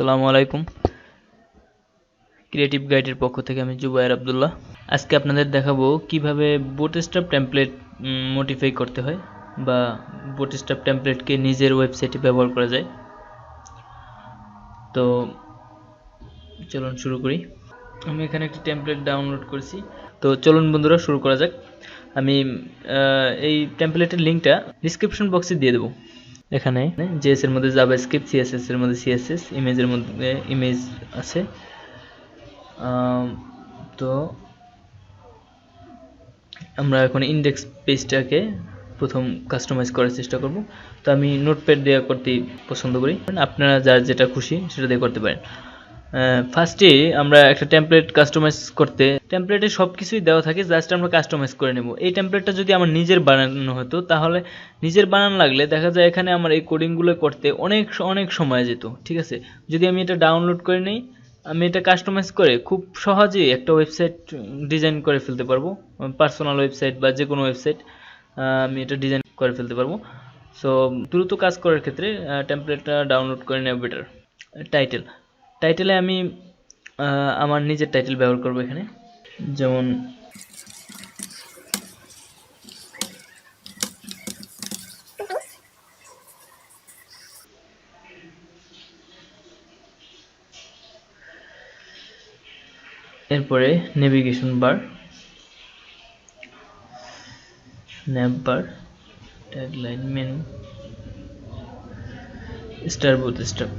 আসসালামু আলাইকুম। ক্রিয়েটিভ গাইডের পক্ষ থেকে আমি জুবায়ের আবদুল্লাহ। আজকে আপনাদের দেখাবো কীভাবে বুটস্ট্র্যাপ টেমপ্লেট মডিফাই করতে হয় বা বুটস্ট্র্যাপ টেমপ্লেটকে নিজের ওয়েবসাইটে ব্যবহার করা যায়। তো, চলুন শুরু করি। আমি এখানে একটি টেমপ্লেট ডাউনলোড করেছি। তো, চলুন বন্ধুরা, শুরু করা যাক। আমি এই টেমপ্লেটের লিঙ্কটা ডিসক্রিপশন বক্সে দিয়ে দেবো। এখানে। জেএস এর মধ্যে জাভাস্ক্রিপ্ট সিএসএস এর মধ্যে সিএসএস ইমেজের মধ্যে ইমেজ আছে। তো আমরা এখন ইন্ডেক্স পেজটাকে প্রথম কাস্টমাইজ করার চেষ্টা করব। তো আমি নোটপ্যাড দেওয়া করতে পছন্দ করি। আপনারা যার যেটা খুশি সেটা দিয়ে করতে পারেন। ফার্স্টে আমরা একটা টেমপ্লেট কাস্টমাইজ করতে টেমপ্লেটে সব কিছুই দেওয়া থাকে জাস্ট আমরা কাস্টমাইজ করে নেব। এই টেমপ্লেটটা যদি আমার নিজের বানানো হতো, তাহলে নিজের বানানো লাগলে দেখা যায় এখানে আমার এই কোডিংগুলো করতে অনেক অনেক সময় যেত, ঠিক আছে? যদি আমি এটা ডাউনলোড করে নিই, আমি এটা কাস্টমাইজ করে খুব সহজেই একটা ওয়েবসাইট ডিজাইন করে ফেলতে পারব পার্সোনাল ওয়েবসাইট বা যে কোনো ওয়েবসাইট আমি এটা ডিজাইন করে ফেলতে পারব। সো দ্রুত কাজ করার ক্ষেত্রে টেমপ্লেটটা ডাউনলোড করে নেওয়া বেটার টাইটেল টাইটেলে আমি আমার নিজের টাইটেল ব্যবহার করব এখানে। যেমন, এরপরে navigation bar nav bar tagline menu start bootstrap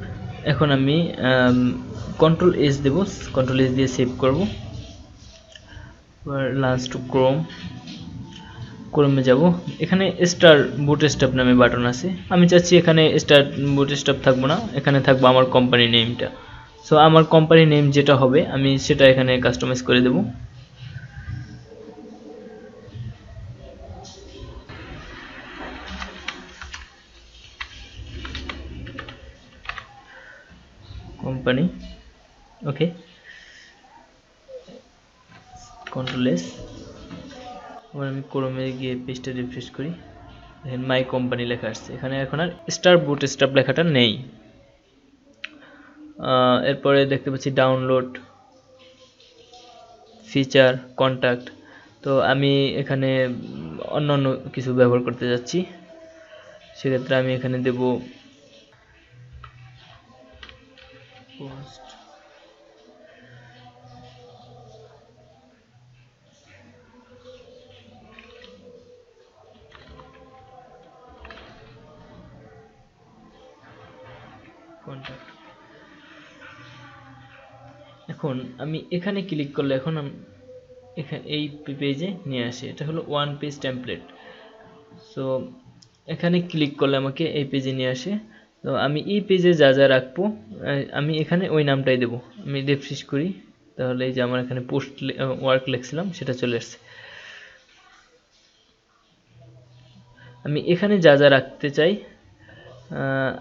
এখন আমি কন্ট্রোল এস দেব কন্ট্রোল এস দিয়ে সেভ করব। এবার লাঞ্চ টু ক্রোম ক্রোমে যাব। এখানে স্টার বুট স্টাপ নামে বাটন আছে। আমি চাচ্ছি এখানে স্টার বুট স্টাপ থাকব না, এখানে থাকব আমার কোম্পানি নেমটা সো আমার কোম্পানি নেম যেটা হবে, আমি সেটা এখানে কাস্টমাইজ করে দেব। কোম্পানি ওকে কন্ট্রোল এস এবার আমি ক্রোমে গিয়ে পেজটা রিফ্রেশ করি। দেখেন মাই কোম্পানি লেখা আসছে। এখানে এখন আর স্টার বুট স্টাপ লেখাটা নেই। এরপরে দেখতে পাচ্ছি ডাউনলোড ফিচার কন্ট্যাক্ট তো আমি এখানে অন্য অন্য কিছু ব্যবহার করতে যাচ্ছি। সেক্ষেত্রে আমি এখানে দেব contact. এখন আমি এখানে ক্লিক করলে এখন এখানে এই পেজে নিয়ে আসে। এটা হলো ওয়ান পেজ টেমপ্লেট সো এখানে ক্লিক করলে আমাকে এই পেজে নিয়ে আসে। তো আমি এই পেজে যা যা রাখব আমি এখানে ওই নামটাই দেবো। আমি রিফ্রেশ করি, তাহলে এই যে আমার এখানে পোস্ট ওয়ার্ক লিখছিলাম, সেটা চলে আসছে। আমি এখানে যা যা রাখতে চাই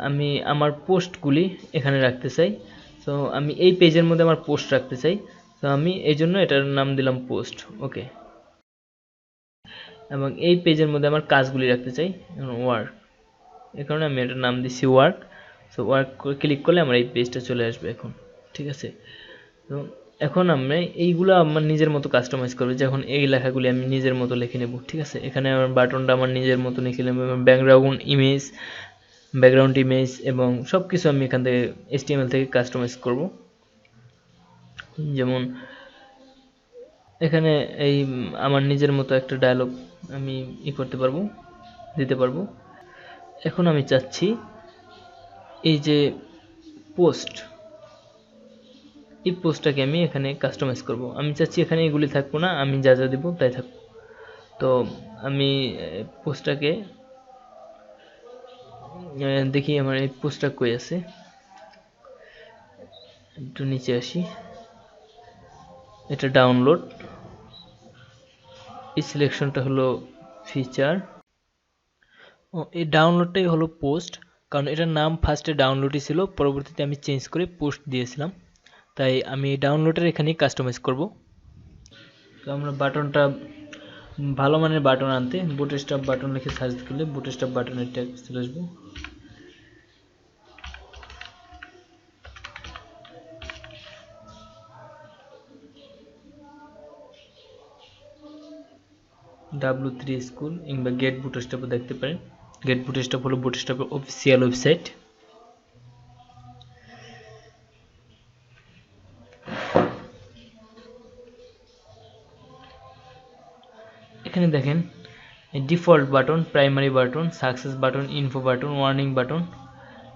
আমি আমার পোস্টগুলি এখানে রাখতে চাই। তো আমি এই পেজের মধ্যে আমার পোস্ট রাখতে চাই। তো আমি এই জন্য এটার নাম দিলাম পোস্ট ওকে এবং এই পেজের মধ্যে আমার কাজগুলি রাখতে চাই ওয়ার্ক এই কারণে আমি এটার নাম দিচ্ছি ওয়ার্ক সো ওয়ার্ক করে ক্লিক করলে আমার এই পেজটা চলে আসবে এখন, ঠিক আছে? তো এখন আমরা এইগুলো আমার নিজের মতো কাস্টমাইজ করব। যখন এই লেখাগুলি আমি নিজের মতো লিখে নেব, ঠিক আছে? এখানে আমার বাটনটা আমার নিজের মতো লিখে নেব এবং ব্যাকগ্রাউন্ড ইমেজ ব্যাকগ্রাউন্ড ইমেজ এবং সব কিছু আমি এখান থেকে HTML থেকে কাস্টমাইজ করব। যেমন এখানে এই, আমার নিজের মতো একটা ডায়লগ আমি ই করতে পারব, দিতে পারব। এখন আমি চাচ্ছি এই যে পোস্ট, এই পোস্টটাকে আমি এখানে কাস্টমাইজ করব। আমি চাচ্ছি এখানে এগুলি থাকব না, আমি যা যা দিব তাই থাকব। তো আমি পোস্টটাকে দেখি আমার এই পোস্টটা কই আছে। একটু নিচে আসি। এটা ডাউনলোড এই সিলেকশনটা হলো ফিচার এই ডাউনলোডটাই হলো পোস্ট কারণ এটার নাম ফার্স্টে ডাউনলোডই ছিল, পরবর্তীতে আমি চেঞ্জ করে পোস্ট দিয়েছিলাম। তাই আমি ডাউনলোডের এখানেই কাস্টমাইজ করব। তো আমরা বাটনটা ভালো মানের বাটন আনতে বুট স্টাফ বাটন লিখে সার্চ করলে বুট স্টপ বাটনের ট্যাগ চলে আসব। ডাব্লু থ্রি স্কুল কিংবা গেট বুট স্টাফও দেখতে পারেন। গেট বুটস্টপ হলো বুটস্টপের অফিসিয়াল ওয়েবসাইট এখানে দেখেন default button primary button success button info button warning button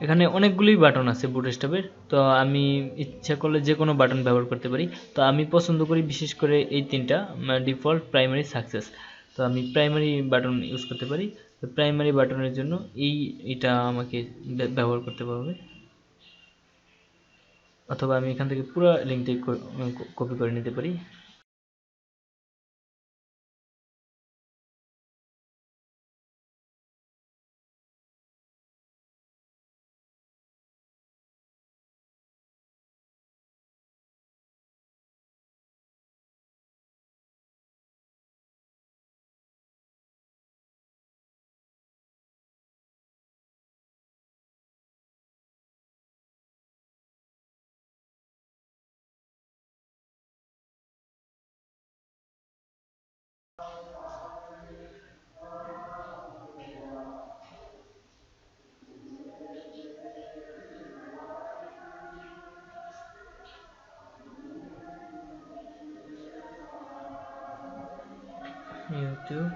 এখানে অনেকগুলোই বাটন আছে বুটস্টপের তো আমি ইচ্ছা করলে যে কোনো বাটন ব্যবহার করতে পারি। তো আমি পছন্দ করি বিশেষ করে এই তিনটা ডিফল্ট প্রাইমারি সাকসেস তো আমি প্রাইমারি বাটন ইউজ করতে পারি। তো প্রাইমারি বাটনের জন্য এই, এটা আমাকে ব্যবহার করতে পারবে অথবা আমি এখান থেকে পুরো লিঙ্কটি কপি করে নিতে পারি। YouTube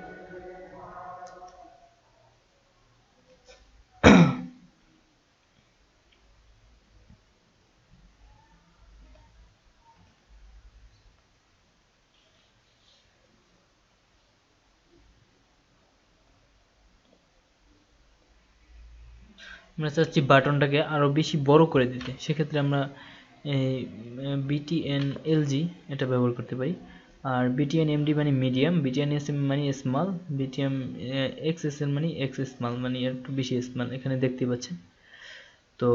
আমরা চাচ্ছি বাটনটাকে আরও বেশি বড় করে দিতে। সেক্ষেত্রে আমরা এই বিটিএন এলজি এটা ব্যবহার করতে পারি। আর বিটিএন এমডি মানে মিডিয়াম বিটিএন এস এম মানে small BTM X S L মানে এক্স স্মল মানে একটু বেশি স্মল এখানে দেখতে পাচ্ছেন। তো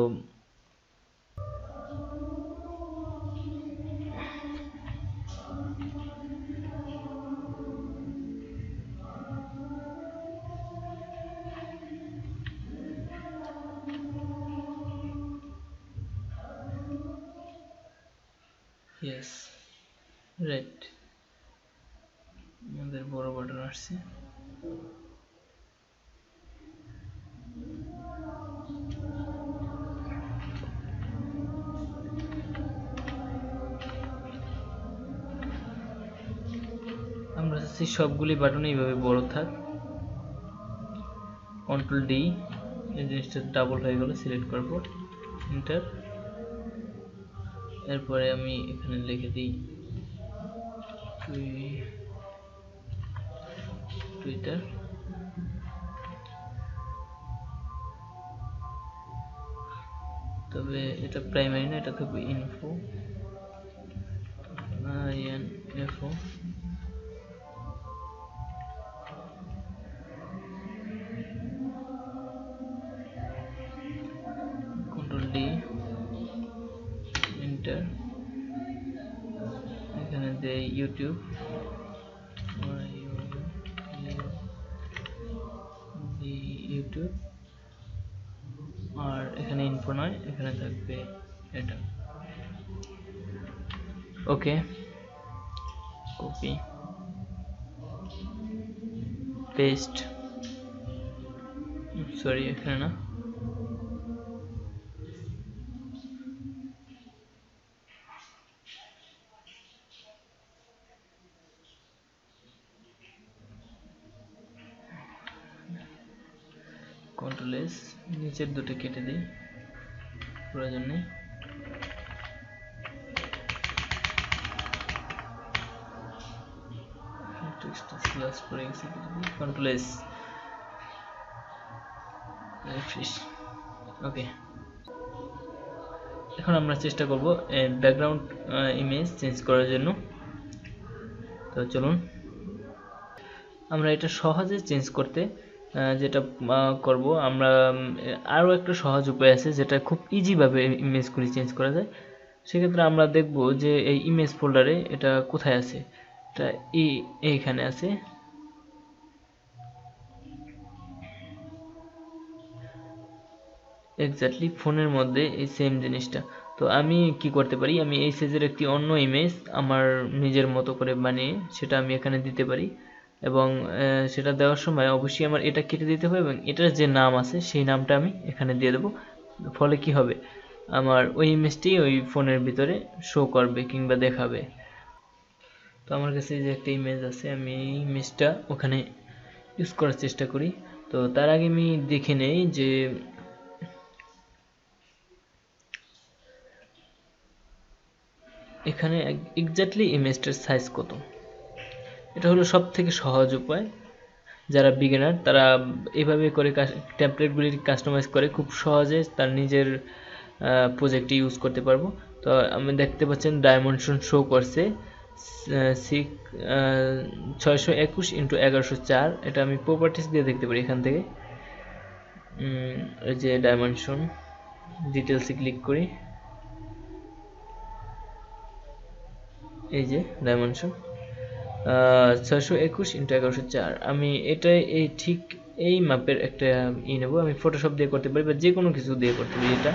আমাদের বড় বাটন আসছে। আমরা চাচ্ছি সবগুলি বাটন এইভাবে বড় থাক। কন্ট্রোল ডি এই জিনিসটা ডাবল হয়ে গেল সিলেক্ট করব। ইন্টার এরপরে আমি এখানে লিখে দিই। টুইটার তবে এটা প্রাইমারি না এটা থাকবে ইনফো এফও ইউটিউব আর এখানে ইনফো নয় এখানে থাকবে এটা। ওকে কপি পেস্ট সরি এখানে না কন্ট্রোল এস নিচের দুটো কেটে দিই। প্রয়োজন নেই। ওকে এখন আমরা চেষ্টা করব ব্যাকগ্রাউন্ড ইমেজ চেঞ্জ করার জন্য। তো চলুন। আমরা এটা সহজে চেঞ্জ করতে যেটা করব। আমরা আরও একটা সহজ উপায় আছে যেটা খুব ইজিভাবে ইমেজগুলি চেঞ্জ করা যায়। সেক্ষেত্রে আমরা দেখব যে এই ইমেজ ফোল্ডারে এটা কোথায় আছে? এটা এই এইখানে আছে। এক্স্যাক্টলি ফোনের মধ্যে এই সেম জিনিসটা। তো আমি কি করতে পারি? আমি এই সাইজের একটি অন্য ইমেজ আমার নিজের মতো করে বানিয়ে সেটা আমি এখানে দিতে পারি। এবং সেটা দেওয়ার সময় অবশ্যই আমার এটা কেটে দিতে হবে এবং এটার যে নাম আছে, সেই নামটা আমি এখানে দিয়ে দেবো। ফলে কি হবে? আমার ওই ইমেজটি ওই ফোনের ভিতরে শো করবে কিংবা দেখাবে। তো আমার কাছে যে একটা ইমেজ আছে, আমি এই ইমেজটা ওখানে ইউজ করার চেষ্টা করি। তো তার আগে আমি দেখে নেই যে, এখানে এক্স্যাক্টলি ইমেজটার সাইজ কত? এটা হলো সব থেকে সহজ উপায়। যারা বিগিনার তারা এভাবে করে টেমপ্লেটগুলি কাস্টমাইজ করে খুব সহজে তার নিজের প্রজেক্টে ইউজ করতে পারব। তো আমি দেখতে পাচ্ছেন ডায়মেনশন শো করছে ছয়শো একুশ ইন্টু এগারোশো চার। এটা আমি প্রপার্টিস দিয়ে দেখতে পারি এখান থেকে। এই যে ডায়মেনশন ডিটেলসে ক্লিক করি। এই যে ডায়মেনশন ছয়শো একুশ ইন্টু এগারোশো চার। আমি এটাই, এই ঠিক এই মাপের একটা ই নেব। আমি ফটোশপ দিয়ে করতে পারি বা যে কোনো কিছু দিয়ে করতে পারি এটা।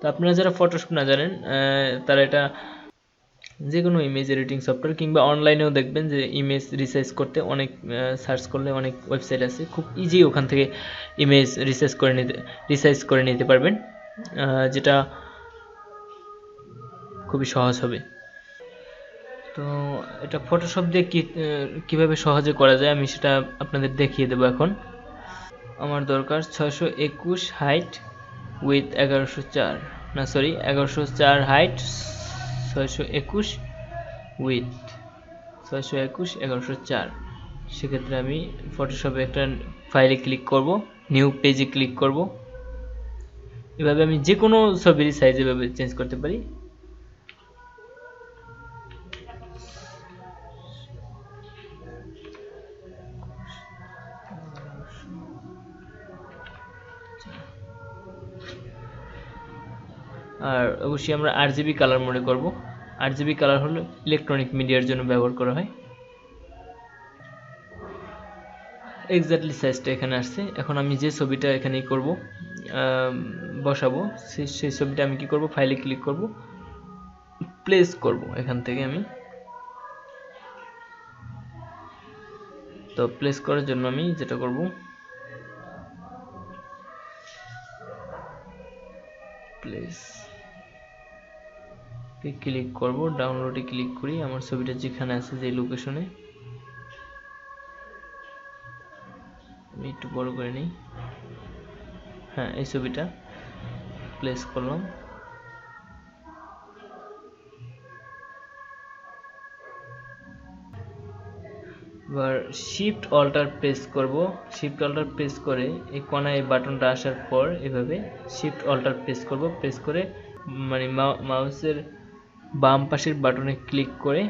তো আপনারা যারা ফটোশপ না জানেন তারা এটা যে কোনো ইমেজ এডিটিং সফটওয়্যার কিংবা অনলাইনেও দেখবেন যে ইমেজ রিসাইজ করতে অনেক সার্চ করলে অনেক ওয়েবসাইট আছে। খুব ইজি ওখান থেকে ইমেজ রিসাইজ করে নিতে রিসাইজ করে নিতে পারবেন। যেটা খুবই সহজ হবে। তো এটা ফটোশপ দিয়ে কি কীভাবে সহজে করা যায় আমি সেটা আপনাদের দেখিয়ে দেবো এখন। আমার দরকার ছয়শো একুশ হাইট উইথ এগারোশো চার। না সরি এগারোশো চার হাইট ছয়শো একুশ উইথ ছয়শো একুশ, এগারোশো চার। সেক্ষেত্রে আমি ফটোশপে একটা ফাইলে ক্লিক করব নিউ পেজে ক্লিক করব। এভাবে আমি যে কোনো ছবির সাইজ এভাবে চেঞ্জ করতে পারি। আর অবশ্যই আমরা আরজিবি কালার মনে করব। আরজিবি কালার হলো ইলেকট্রনিক মিডিয়ার জন্য ব্যবহার করা হয়। এক্স্যাক্টলি সাইজটা এখানে আসছে। এখন আমি যে ছবিটা এখানে করব বসাবো সেই সেই ছবিটা আমি কি করব? ফাইলে ক্লিক করব। প্লেস করব এখান থেকে আমি। তো প্লেস করার জন্য আমি যেটা করব প্লেস ক্লিক করব ডাউনলোডে ক্লিক করি, আমার ছবিটা যেখানে আছে যে লোকেশনে আমি একটু বড় করে নিই। হ্যাঁ এই ছবিটা প্লেস করলাম। এবার শিফট অল্টার প্রেস করব। শিফট অল্টার প্রেস করে এই কোনায় এই বাটনটা আসার পর এভাবে শিফট অল্টার প্রেস করব। প্রেস করে মানে মাউসের বাম পাশের বাটনে ক্লিক করে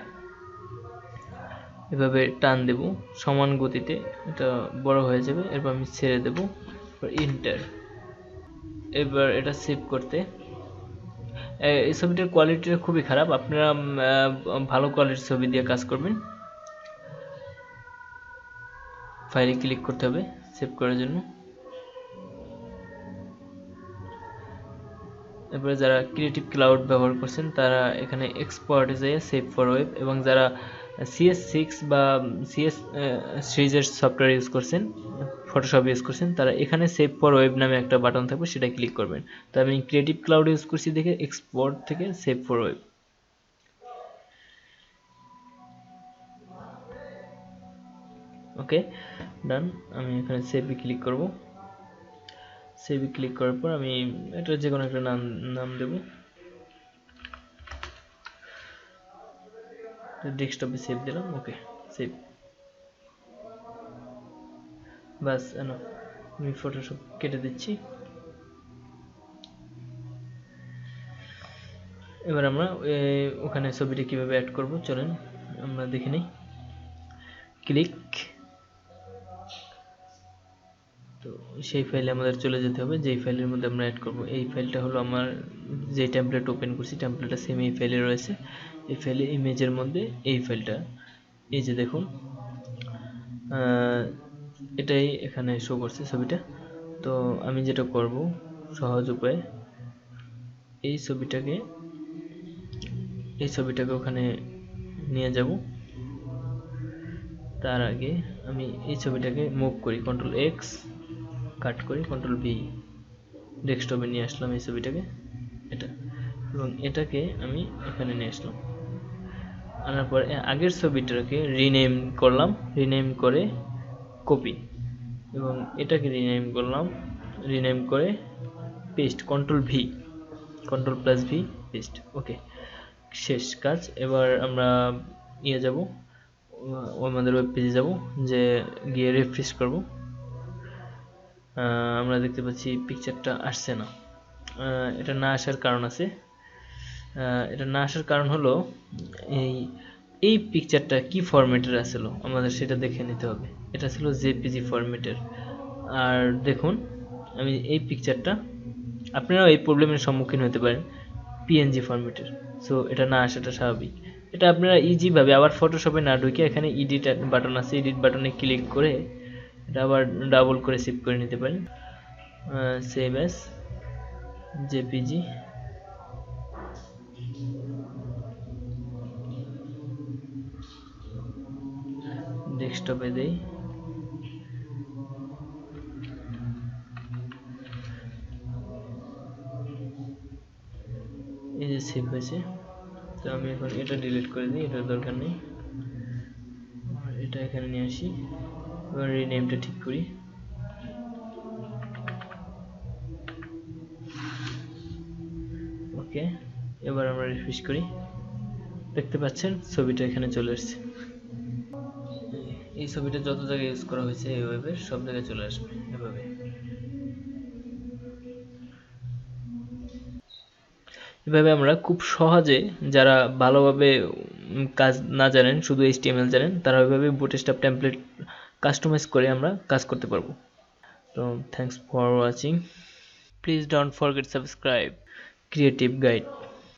এভাবে টান দেব। সমান গতিতে এটা বড় হয়ে যাবে, এরপর আমি ছেড়ে দেব। ইন্টার এবার এটা সেভ করতে। এই ছবিটার কোয়ালিটিটা খুবই খারাপ। আপনারা ভালো কোয়ালিটির ছবি দিয়ে কাজ করবেন। ফাইলে ক্লিক করতে হবে সেভ করার জন্য। এরপরে যারা ক্রিয়েটিভ ক্লাউড ব্যবহার করছেন, তারা এখানে এক্সপোর্টে যেয়ে সেভ ফর ওয়েব এবং যারা সিএস সিক্স বা সিএস সিরিজের সফটওয়্যার ইউজ করছেন ফটোশপ ইউজ করছেন, তারা এখানে সেভ ফর ওয়েব নামে একটা বাটন থাকবে, সেটা ক্লিক করবেন। তো আমি ক্রিয়েটিভ ক্লাউড ইউজ করছি দেখে এক্সপোর্ট থেকে save for web okay done আমি এখানে সেভে ক্লিক করব। সেভে ক্লিক করার পর আমি এটা যে কোনো একটা নাম নাম দেব। ডেস্কটপে সেভ দিলাম ওকে সেভ বাস এনো, আমি ফটোশপ কেটে দিচ্ছি। এবার আমরা ওখানে ছবিটা কীভাবে অ্যাড করব, চলেন আমরা দেখে নিই। ক্লিক তো সেই ফাইলে আমাদের চলে যেতে হবে। যেই ফাইলের মধ্যে আমরা অ্যাড করব, এই ফাইলটা হলো আমার যে টেমপ্লেট ওপেন করছি টেমপ্লেটটা সেম এই ফাইলে রয়েছে। এই ফাইলে ইমেজের মধ্যে এই ফাইলটা এই যে দেখুন এটাই এখানে শো করছে ছবিটা। তো আমি যেটা করব, সহজ উপায়ে, এই ছবিটাকে এই ছবিটাকে ওখানে নিয়ে যাব। তার আগে আমি এই ছবিটাকে মুভ করি কন্ট্রোল এক্স কাট করি কন্ট্রোল ভি ডেস্কটপে নিয়ে আসলাম এই ছবিটাকে, এটা। এবং এটাকে আমি এখানে নিয়ে আসলাম। আনার পর আগের ছবিটাকে রিনেম করলাম রিনেম করে কপি এবং এটাকে রিনেম করলাম রিনেম করে paste control V control plus V paste okay শেষ কাজ। এবার আমরা ইয়ে যাব আমাদের ওয়েব পেজে যাব, যে গিয়ে রিফ্রেশ করব। আমরা দেখতে পাচ্ছি পিকচারটা আসছে না। এটা না আসার কারণ আছে। এটা না আসার কারণ হলো, এই এই পিকচারটা কি ফরম্যাটের আসলো? আমাদের সেটা দেখে নিতে হবে। এটা ছিল জেপিজি ফরম্যাটের আর দেখুন, আমি এই পিকচারটা আপনারাও এই প্রবলেমের সম্মুখীন হতে পারেন পিএনজি ফরম্যাটের সো এটা না আসাটা স্বাভাবিক। এটা আপনারা ইজিভাবে আবার ফটোশপে না ঢুকে এখানে এডিট বাটন আছে। এডিট বাটনে ক্লিক করে এটা আবার ডাবল করে সেভ করে নিতে পারেন। সেভ অ্যাস জেপিজি ডেস্কটপে দেই। এই যে সেভ হয়েছে। তো আমি এখন এটা ডিলিট করে দিই, এটার দরকার নেই। এটা এখানে নিয়ে আসি। এবার রিনেমটা ঠিক করি। ওকে এবার আমরা রিফ্রেশ করি। দেখতে পাচ্ছেন, ছবিটা এখানে চলে এসেছে এই ছবিটা যত জায়গায় ইউজ করা হয়েছে এই ওয়েবের সব জায়গায় চলে আসবে এভাবে। এভাবে আমরা খুব সহজে যারা ভালোভাবে কাজ না জানেন, শুধু এইচটিএমএল জানেন, তারা ওইভাবে বুটস্ট্র্যাপ টেমপ্লেট কাস্টমাইজ করে আমরা কাজ করতে পারব। তো thanks for watching please don't forget subscribe creative guide